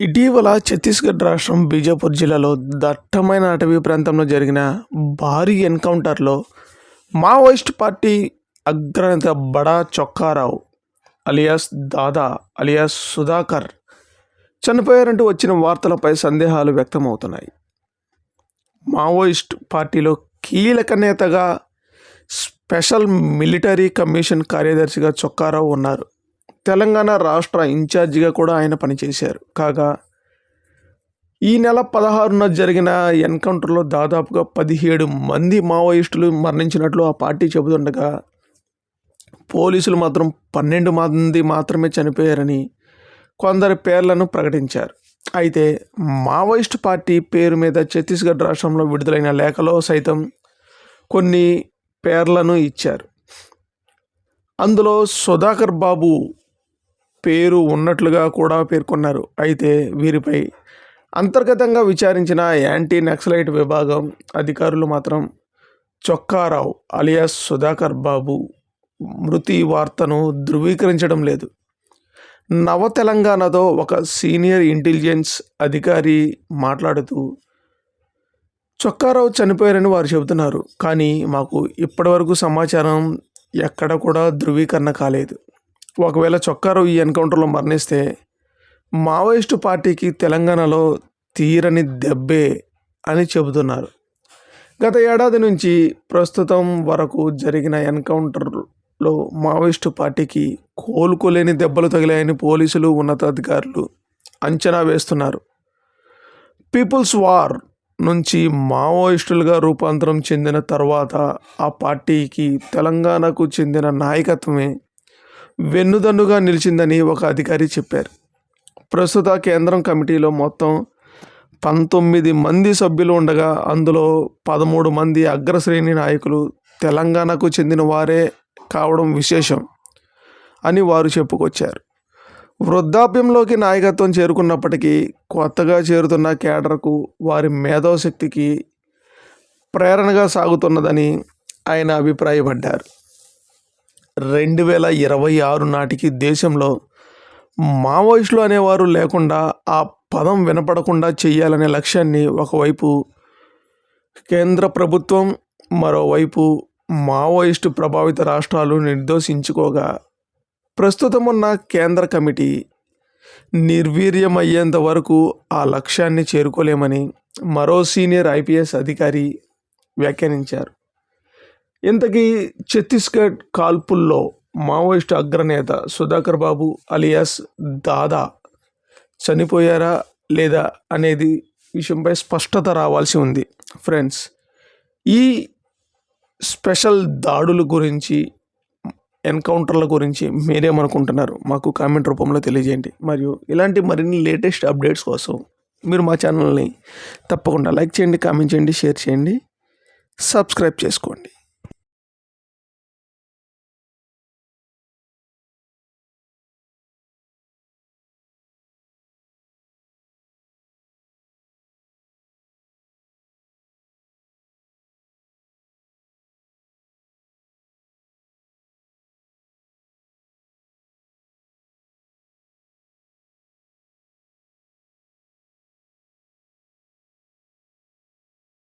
ఇటీవల ఛత్తీస్గఢ్ రాష్ట్రం బీజాపూర్ జిల్లాలో దట్టమైన అటవీ ప్రాంతంలో జరిగిన భారీ ఎన్కౌంటర్లో మావోయిస్ట్ పార్టీ అగ్రనేత బడా చొక్కారావు అలియాస్ దాదా అలియాస్ సుధాకర్ చనిపోయారంటూ వచ్చిన వార్తలపై సందేహాలు వ్యక్తమవుతున్నాయి. మావోయిస్ట్ పార్టీలో కీలక నేతగా స్పెషల్ మిలిటరీ కమిషన్ కార్యదర్శిగా చొక్కారావు ఉన్నారు. తెలంగాణ రాష్ట్ర ఇన్ఛార్జిగా కూడా ఆయన పనిచేశారు. కాగా ఈ నెల పదహారున జరిగిన ఎన్కౌంటర్లో దాదాపుగా పదిహేడు మంది మావోయిస్టులు మరణించినట్లు ఆ పార్టీ చెబుతుండగా పోలీసులు మాత్రం పన్నెండు మంది మాత్రమే చనిపోయారని కొందరి పేర్లను ప్రకటించారు. అయితే మావోయిస్ట్ పార్టీ పేరు మీద ఛత్తీస్గఢ్ రాష్ట్రంలో విడుదలైన లేఖలో సైతం కొన్ని పేర్లను ఇచ్చారు. అందులో సుధాకర్ బాబు పేరు ఉన్నట్లుగా కూడా పేర్కొన్నారు. అయితే వీరిపై అంతర్గతంగా విచారించిన యాంటీ నక్సలైట్ విభాగం అధికారులు మాత్రం చొక్కారావు అలియాస్ సుధాకర్ బాబు మృతి వార్తను ధృవీకరించడం లేదు. నవ తెలంగాణతో ఒక సీనియర్ ఇంటెలిజెన్స్ అధికారి మాట్లాడుతూ చొక్కారావు చనిపోయారని వారు చెబుతున్నారు కానీ మాకు ఇప్పటివరకు సమాచారం ఎక్కడ కూడా ధృవీకరణ కాలేదు. ఒకవేళ చొక్కారావు ఈ ఎన్కౌంటర్లో మరణిస్తే మావోయిస్టు పార్టీకి తెలంగాణలో తీరని దెబ్బే అని చెబుతున్నారు. గత ఏడాది నుంచి ప్రస్తుతం వరకు జరిగిన ఎన్కౌంటర్లో మావోయిస్టు పార్టీకి కోలుకోలేని దెబ్బలు తగిలాయని పోలీసులు ఉన్నతాధికారులు అంచనా వేస్తున్నారు. పీపుల్స్ వార్ నుంచి మావోయిస్టులుగా రూపాంతరం చెందిన తర్వాత ఆ పార్టీకి తెలంగాణకు చెందిన నాయకత్వమే వెన్నుదన్నుగా నిలిచిందని ఒక అధికారి చెప్పారు. ప్రస్తుత కేంద్రం కమిటీలో మొత్తం పంతొమ్మిది మంది సభ్యులు ఉండగా అందులో పదమూడు మంది అగ్రశ్రేణి నాయకులు తెలంగాణకు చెందిన వారే కావడం విశేషం అని వారు చెప్పుకొచ్చారు. వృద్ధాప్యంలోకి నాయకత్వం చేరుకున్నప్పటికీ కొత్తగా చేరుతున్న కేడర్కు వారి మేధోశక్తికి ప్రేరణగా సాగుతున్నదని ఆయన అభిప్రాయపడ్డారు. రెండు వేల ఇరవై ఆరు నాటికి దేశంలో మావోయిస్టులు అనేవారు లేకుండా ఆ పదం వినపడకుండా చేయాలనే లక్ష్యాన్ని ఒకవైపు కేంద్ర ప్రభుత్వం మరోవైపు మావోయిస్టు ప్రభావిత రాష్ట్రాలు నిర్దేశించుకోగా ప్రస్తుతం ఉన్న కేంద్ర కమిటీ నిర్వీర్యమయ్యేంత వరకు ఆ లక్ష్యాన్ని చేరుకోలేమని మరో సీనియర్ ఐపీఎస్ అధికారి వ్యాఖ్యానించారు. ఇంతకీ ఛత్తీస్గఢ్ కాల్పుల్లో మావోయిస్టు అగ్రనేత సుధాకర్ బాబు అలియాస్ దాదా చనిపోయారా లేదా అనేది విషయంపై స్పష్టత రావాల్సి ఉంది. ఫ్రెండ్స్ ఈ స్పెషల్ దాడుల గురించి ఎన్కౌంటర్ల గురించి మీరేమనుకుంటున్నారు? మాకు కామెంట్ రూపంలో తెలియజేయండి. మరియు ఇలాంటి మరిన్ని లేటెస్ట్ అప్డేట్స్ కోసం మీరు మా ఛానల్ని తప్పకుండా లైక్ చేయండి కామెంట్ చేయండి షేర్ చేయండి సబ్స్క్రైబ్ చేసుకోండి.